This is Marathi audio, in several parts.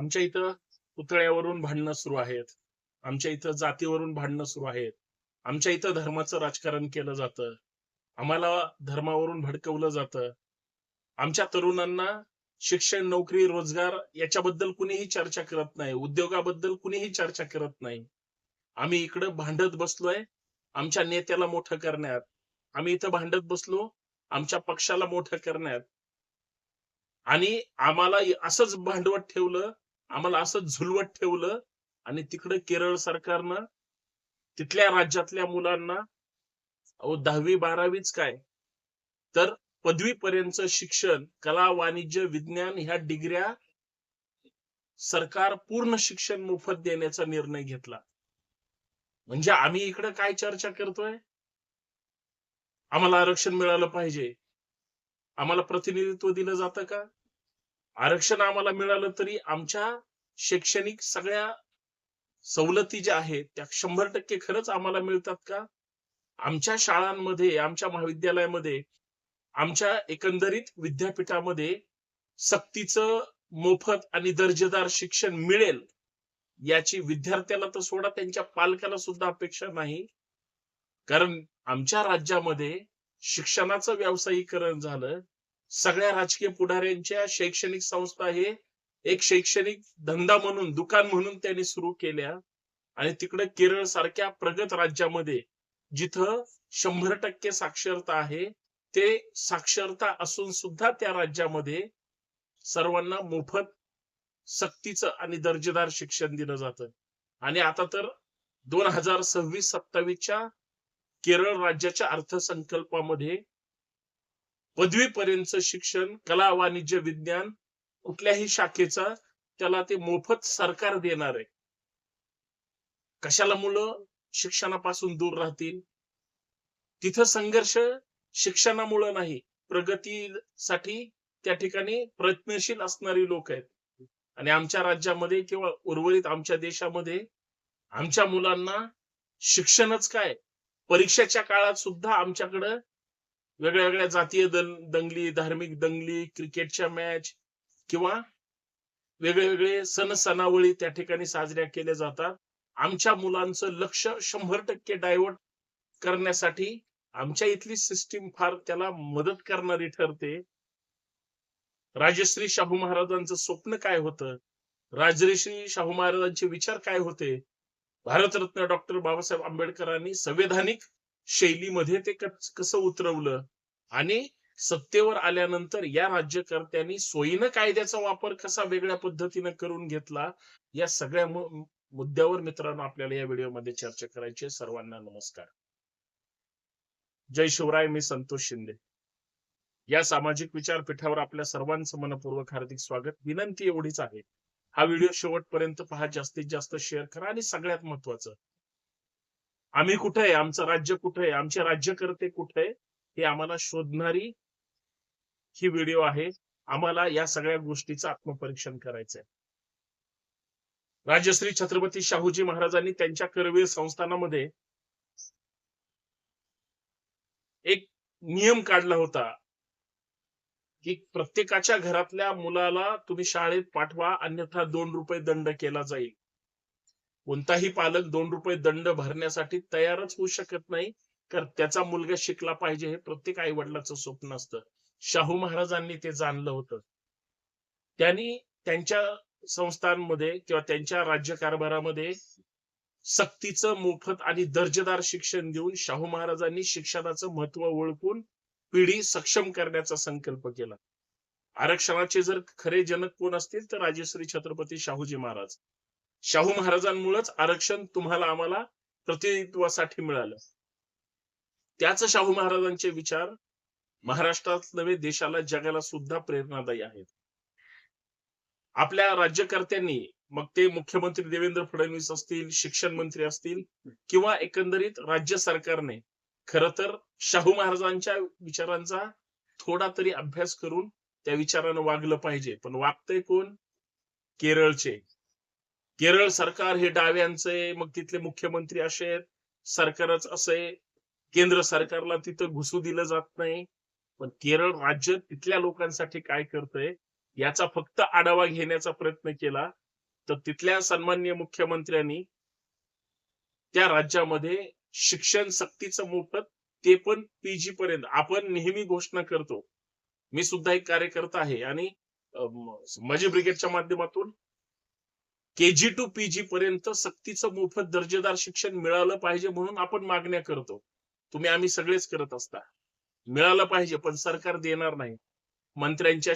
आमच्या इथं पुतळ्यावरून भांडणं सुरू आहेत. आमच्या इथं जातीवरून भांडणं सुरू आहेत. आमच्या इथं धर्माचं राजकारण केलं जातं. आम्हाला धर्मावरून भडकवलं जातं. आमच्या तरुणांना शिक्षण नोकरी रोजगार याच्याबद्दल कुणीही चर्चा करत नाही. उद्योगाबद्दल कुणीही चर्चा करत नाही. आम्ही इकडं भांडत बसलोय. आमच्या नेत्याला मोठं करण्यात. आम्ही इथं भांडत बसलो. आमच्या पक्षाला मोठं करण्यात. आणि आम्हाला असंच भांडवत ठेवलं आम्हाला असं झुलवत ठेवलं आणि तिकडे केरळ सरकारनं तिथल्या राज्यातल्या मुलांना अहो दहावी बारावीच काय? तर पदवीपर्यंत शिक्षण कला वाणिज्य विज्ञान ह्या डिग्र्या सरकार पूर्ण शिक्षण मोफत देण्याचा निर्णय घेतला. म्हणजे आम्ही इकडे काय चर्चा करतोय? आम्हाला आरक्षण मिळालं पाहिजे. आम्हाला प्रतिनिधित्व दिलं जातं का? आरक्षण आम्हाला मिळालं तरी आमच्या शैक्षणिक सगळ्या सवलती ज्या आहेत त्या शंभर टक्के खरंच आम्हाला मिळतात का? आमच्या शाळांमध्ये आमच्या महाविद्यालयामध्ये आमच्या एकंदरीत विद्यापीठामध्ये सक्तीचं मोफत आणि दर्जेदार शिक्षण मिळेल याची विद्यार्थ्याला तर सोडा त्यांच्या पालकाला सुद्धा अपेक्षा नाही. कारण आमच्या राज्यामध्ये शिक्षणाचं व्यावसायिकरण झालं सगळ्या राजकीय पुढाऱ्यांच्या शैक्षणिक संस्था हे एक शैक्षणिक धंदा म्हणून दुकान म्हणून त्यांनी सुरू केल्या. आणि तिकडे केरळ सारख्या प्रगत राज्यामध्ये जिथं शंभर टक्के साक्षरता आहे ते साक्षरता असून सुद्धा त्या राज्यामध्ये सर्वांना मोफत सक्तीचं आणि दर्जेदार शिक्षण दिलं जातं. आणि आता तर दोन हजार सव्वीस सत्तावीसच्या केरळ राज्याच्या अर्थसंकल्पामध्ये पदवीपर्यंत शिक्षण कला वाणिज्य विज्ञान कुठल्याही शाखेचा त्याला ते मोफत सरकार देणार आहे. कशाला मुलं शिक्षणापासून दूर राहतील? तिथं संघर्ष शिक्षणामुळं नाही प्रगतीसाठी त्या ठिकाणी प्रयत्नशील असणारी लोक आहेत. आणि आमच्या राज्यामध्ये किंवा उर्वरित आमच्या देशामध्ये आमच्या मुलांना शिक्षणच काय? परीक्षेच्या काळात सुद्धा आमच्याकडं वेगळ्या वेगळ्या जातीय दंगली धार्मिक दंगली क्रिकेटच्या मॅच किंवा वेगळे वेगळे सण सणावळी त्या ठिकाणी साजऱ्या केल्या जातात. आमच्या मुलांचं लक्ष शंभर टक्के डायव्हर्ट करण्यासाठी आमच्या इथली सिस्टीम फार त्याला मदत करणारी ठरते. राजश्री शाहू महाराजांचं स्वप्न काय होतं? राजश्री शाहू महाराजांचे विचार काय होते? भारतरत्न डॉक्टर बाबासाहेब आंबेडकरांनी संवैधानिक शैलीमध्ये ते कसं उतरवलं? आणि सत्तेवर आल्यानंतर या राज्यकर्त्यांनी सोयीनं कायद्याचा वापर कसा वेगळ्या पद्धतीने करून घेतला? या सगळ्या मुद्द्यावर मित्रांनो आपल्याला या व्हिडिओमध्ये चर्चा करायची आहे. सर्वांना नमस्कार. जय शिवराय मी संतोष शिंदे. या सामाजिक विचारपीठावर आपल्या सर्वांचं मनपूर्वक हार्दिक स्वागत. विनंती एवढीच आहे. हा व्हिडिओ शेवटपर्यंत पहा. जास्तीत जास्त शेअर करा आणि सगळ्यात महत्वाचं आम्ही कुठे आहे? आमचं राज्य कुठे आहे? आमचे राज्यकर्ते कुठे आहे? हे आम्हाला शोधणारी ही व्हिडिओ आहे. आम्हाला या सगळ्या गोष्टीचं आत्मपरीक्षण करायचंय राजश्री छत्रपती शाहूजी महाराजांनी त्यांच्या करवीर संस्थानामध्ये एक नियम काढला होता की प्रत्येकाच्या घरातल्या मुलाला तुम्ही शाळेत पाठवा अन्यथा दोन रुपये दंड केला जाईल. कोणताही पालक दोन रुपये दंड भरण्यासाठी तयारच होऊ शकत नाही. तर त्याचा मुलगा शिकला पाहिजे हे प्रत्येक आई वडिलाचं स्वप्न असतं. शाहू महाराजांनी ते जाणलं होतं. त्यांनी त्यांच्या संस्थांमध्ये किंवा त्यांच्या राज्यकारभारामध्ये सक्तीचं मोफत आणि दर्जेदार शिक्षण देऊन शाहू महाराजांनी शिक्षणाचं महत्त्व ओळखून पिढी सक्षम करण्याचा संकल्प केला. आरक्षणाचे जर खरे जनक कोण असतील तर राजेश्री छत्रपती शाहूजी महाराज. शाहू महाराजांमुळेच आरक्षण तुम्हाला आम्हाला प्रतिनिधित्वासाठी मिळालं. त्याच शाहू महाराजांचे विचार महाराष्ट्रात नव्हे देशाला जगाला सुद्धा प्रेरणादायी आहेत. आपल्या राज्यकर्त्यांनी मग ते मुख्यमंत्री देवेंद्र फडणवीस असतील शिक्षण मंत्री असतील किंवा एकंदरीत राज्य सरकारने खर तर शाहू महाराजांच्या विचारांचा थोडा तरी अभ्यास करून त्या विचारानं वागलं पाहिजे. पण वागतंय कोण? केरळचे. केरळ सरकार हे डाव्यांचे मग तिथले मुख्यमंत्री असे सरकारच असे. केंद्र सरकारला तिथं घुसू दिलं जात नाही. पण केरळ राज्य तिथल्या लोकांसाठी काय करतंय याचा फक्त आढावा घेण्याचा प्रयत्न केला. तर तिथल्या सन्मान्य मुख्यमंत्र्यांनी त्या राज्यामध्ये शिक्षण सक्तीचं मोफत ते पण पीजी पर्यंत. आपण नेहमी घोषणा करतो. मी सुद्धा एक कार्यकर्ता आहे आणि मजी माझी ब्रिगेडच्या माध्यमातून केजी टू पीजी पर्यंत सक्तीचं मोफत दर्जेदार शिक्षण मिळालं पाहिजे म्हणून आपण मागण्या करतो. तुम्ही आम्ही सगळेच करत असता. मिळालं पाहिजे पण सरकार देणार नाही. मंत्र्यांच्या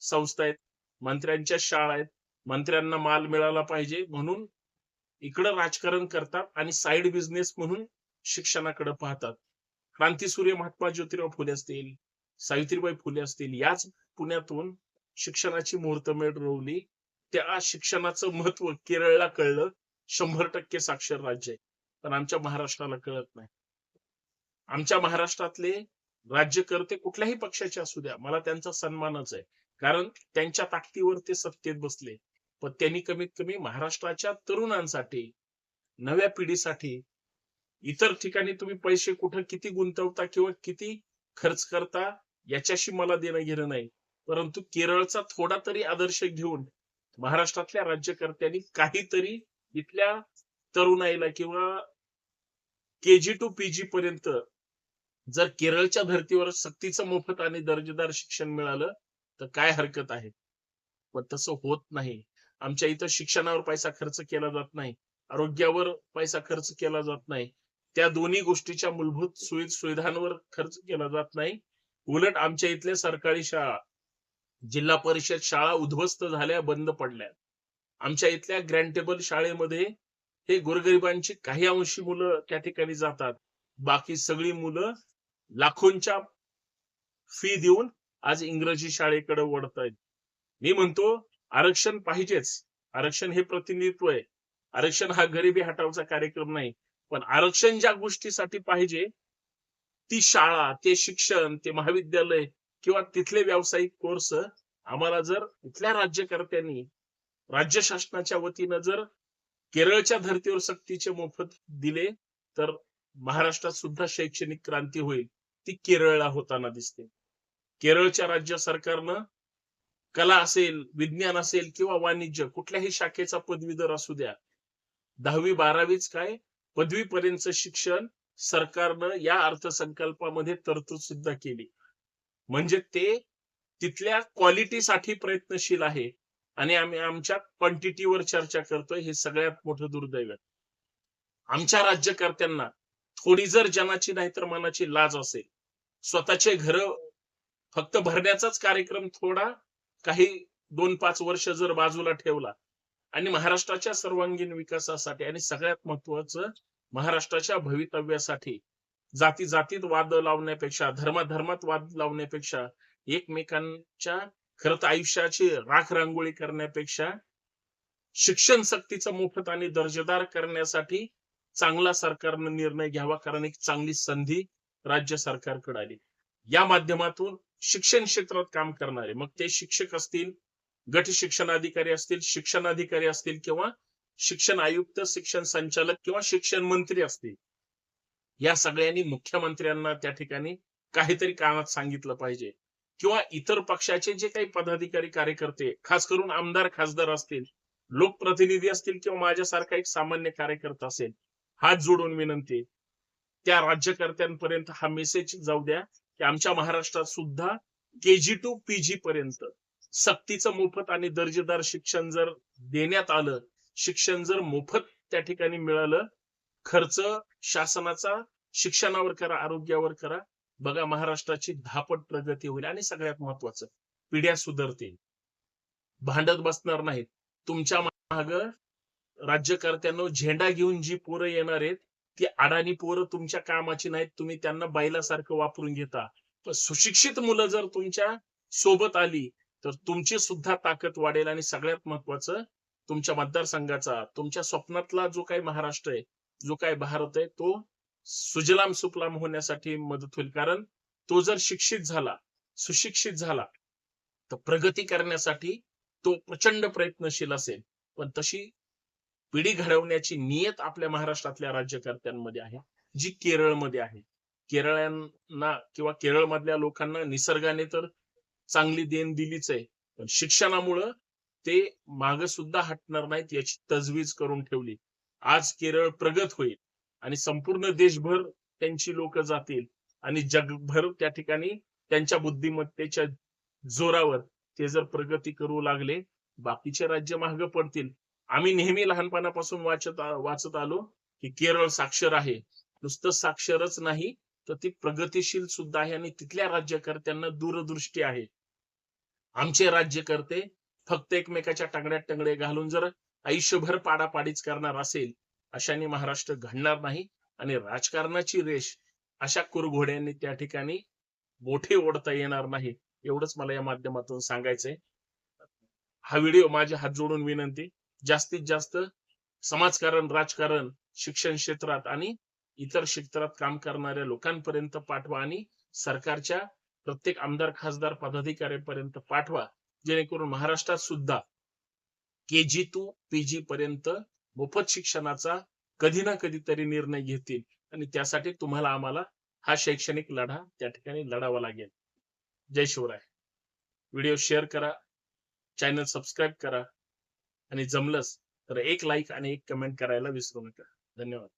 संस्था आहेत मंत्र्यांच्या शाळा आहेत मंत्र्यांना माल मिळाला पाहिजे म्हणून इकडं राजकारण करतात आणि साईड बिझनेस म्हणून शिक्षणाकडे पाहतात. क्रांती सूर्य महात्मा ज्योतिराव फुले असतील सावित्रीबाई फुले असतील याच पुण्यातून शिक्षणाची मुहूर्तमेढ रोवली त्या शिक्षणाचं महत्त्व केरळला कळलं. शंभर टक्के साक्षर राज्य आहे. पण आमच्या महाराष्ट्राला कळत नाही. आमच्या महाराष्ट्रातले राज्यकर्ते कुठल्याही पक्षाचे असू द्या मला त्यांचा सन्मानच आहे. कारण त्यांच्या ताकदीवर ते सत्तेत बसले. पण त्यांनी कमीत कमी महाराष्ट्राच्या तरुणांसाठी नव्या पिढीसाठी इतर ठिकाणी तुम्ही पैसे कुठं किती गुंतवता किंवा किती खर्च करता याच्याशी मला देणं घेणं नाही. परंतु केरळचा थोडा तरी आदर्श घेऊन महाराष्ट्रातल्या राज्यकर्त्यांनी काहीतरी इथल्या तरुणाईला किंवा केजी टू पीजी पर्यंत जर केरळच्या धर्तीवर सक्तीचं मोफत आणि दर्जेदार शिक्षण मिळालं तर काय हरकत आहे? पण तसं होत नाही. आमच्या इथं शिक्षणावर पैसा खर्च केला जात नाही. आरोग्यावर पैसा खर्च केला जात नाही. त्या दोन्ही गोष्टीच्या मूलभूत सुविधांवर खर्च केला जात नाही. उलट आमच्या इथल्या सरकारी शाळा जिल्हा परिषद शाळा उद्ध्वस्त झाल्या बंद पडल्या आमच्या इथल्या ग्रँटेबल शाळेमध्ये हे गोरगरिबांची काही अंशी मुलं त्या ठिकाणी जातात. बाकी सगळी मुलं लाखोंच्या फी देऊन आज इंग्रजी शाळेकडे वळत आहेत मी म्हणतो आरक्षण पाहिजेच. आरक्षण हे प्रतिनिधित्व आहे. आरक्षण हा गरिबी हटावचा कार्यक्रम नाही. पण आरक्षण ज्या गोष्टीसाठी पाहिजे ती शाळा ते शिक्षण ते महाविद्यालय किंवा तिथले व्यावसायिक कोर्स आम्हाला जर इथल्या राज्यकर्त्यांनी राज्य शासनाच्या वतीनं जर केरळच्या धर्तीवर सक्तीचे मोफत दिले तर महाराष्ट्रात सुद्धा शैक्षणिक क्रांती होईल. ती केरळला होताना दिसते. केरळच्या राज्य सरकारनं कला असेल विज्ञान असेल किंवा वाणिज्य कुठल्याही शाखेचा पदवीधर असू द्या. दहावी बारावीच काय पदवीपर्यंत शिक्षण सरकारनं या अर्थसंकल्पामध्ये तरतूद सुद्धा केली. म्हणजे ते तिथल्या क्वालिटीसाठी प्रयत्नशील आहे. आणि आम्ही आमच्या क्वांटिटीवर चर्चा करतोय हे सगळ्यात मोठं दुर्दैव आमच्या राज्यकर्त्यांना थोडी जर जनाची नाही तर मनाची लाज असेल स्वतःचे घर फक्त भरण्याचाच कार्यक्रम थोडा काही दोन पाच वर्ष जर बाजूला ठेवला आणि महाराष्ट्राच्या सर्वांगीण विकासासाठी आणि सगळ्यात महत्वाचं महाराष्ट्राच्या भवितव्यासाठी जाती जातीत वाद लावण्यापेक्षा धर्माधर्मात वाद लावण्यापेक्षा एकमेकांच्या खर तर आयुष्याची राख रांगोळी करण्यापेक्षा शिक्षण सक्तीचा मोफत आणि दर्जेदार करण्यासाठी चांगला सरकारनं निर्णय घ्यावा कारण एक चांगली संधी राज्य सरकारकडे आली. या माध्यमातून शिक्षण क्षेत्रात काम करणारे मग ते शिक्षक असतील गट शिक्षण अधिकारी असतील शिक्षण अधिकारी असतील किंवा शिक्षण आयुक्त शिक्षण संचालक किंवा शिक्षण मंत्री असतील या सगळ्यांनी मुख्यमंत्र्यांना त्या ठिकाणी काहीतरी कानात सांगितलं पाहिजे. किंवा इतर पक्षाचे जे काही पदाधिकारी कार्यकर्ते खास करून आमदार खासदार असतील लोकप्रतिनिधी असतील किंवा माझ्यासारखा एक सामान्य कार्यकर्ता असेल हात जोडून विनंती त्या राज्यकर्त्यांपर्यंत हा मेसेज जाऊ द्या की आमच्या महाराष्ट्रात सुद्धा केजी टू पीजी पर्यंत सक्तीचं मोफत आणि दर्जेदार शिक्षण जर देण्यात आलं शिक्षण जर मोफत त्या ठिकाणी मिळालं खर्च शासनाचा शिक्षणावर करा आरोग्यावर करा. बघा महाराष्ट्राची धापट प्रगती होईल आणि सगळ्यात महत्वाचं पिढ्या सुधारतील. भांडत बसणार नाहीत. तुमच्या माग राज्यकर्त्यांना झेंडा घेऊन जी पोरं येणार आहेत ती अडाणी पोरं तुमच्या कामाची नाहीत तुम्ही त्यांना बैलासारखं वापरून घेता. पण सुशिक्षित मुलं जर तुमच्यासोबत आली तर तुमची सुद्धा ताकद वाढेल आणि सगळ्यात महत्वाचं तुमच्या मतदारसंघाचा तुमच्या स्वप्नातला जो काही महाराष्ट्र आहे जो काय भारत आहे तो सुजलाम सुफलाम होण्यासाठी मदत होईल. कारण तो जर शिक्षित झाला सुशिक्षित झाला तर प्रगती करण्यासाठी तो प्रचंड प्रयत्नशील असेल. पण तशी पिढी घडवण्याची नियत आपल्या महाराष्ट्रातल्या राज्यकर्त्यांमध्ये आहे जी केरळमध्ये आहे. केरळांना किंवा केरळमधल्या लोकांना निसर्गाने तर चांगली देण दिलीच आहे पण शिक्षणामुळं ते माग सुद्धा हटणार नाहीत याची तजवीज करून ठेवली. आज केरळ प्रगत होईल आणि संपूर्ण देशभर त्यांची लोक जातील आणि जगभर त्या ठिकाणी त्यांच्या बुद्धिमत्तेच्या जोरावर ते जर प्रगती करू लागले बाकीचे राज्य मागे पडतील. आम्ही नेहमी लहानपणापासून वाचत वाचत आलो की केरळ साक्षर आहे. नुसतं साक्षरच नाही तर ती प्रगतीशील सुद्धा आहे आणि तिथल्या राज्यकर्त्यांना दूरदृष्टी आहे. आमचे राज्यकर्ते फक्त एकमेकाच्या टांगड्यात टंगडे घालून जर आयुष्यभर पाडापाडीच करणार असेल अशाने महाराष्ट्र घडणार नाही आणि राजकारणाची रेष अशा कुरघोड्यांनी त्या ठिकाणी मोठे ओढता येणार नाही एवढंच मला या माध्यमातून सांगायचंय. हा व्हिडिओ माझे हात जोडून विनंती जास्तीत जास्त समाजकारण राजकारण शिक्षण क्षेत्रात आणि इतर क्षेत्रात काम करणाऱ्या लोकांपर्यंत पाठवा आणि सरकारच्या प्रत्येक आमदार खासदार पदाधिकाऱ्यांपर्यंत पाठवा जेणेकरून महाराष्ट्रात सुद्धा के जी टू पीजी पर्यंत मोफत शिक्षणाचा कधी ना कधीतरी निर्णय घेतील. आणि त्यासाठी तुम्हाला आम्हाला हा शैक्षणिक लढा त्या ठिकाणी लढावा लागेल. जय शिवराय. व्हिडिओ शेअर करा चॅनल सबस्क्राईब करा आणि जमलंच तर एक लाईक आणि एक कमेंट करायला विसरू नका. धन्यवाद.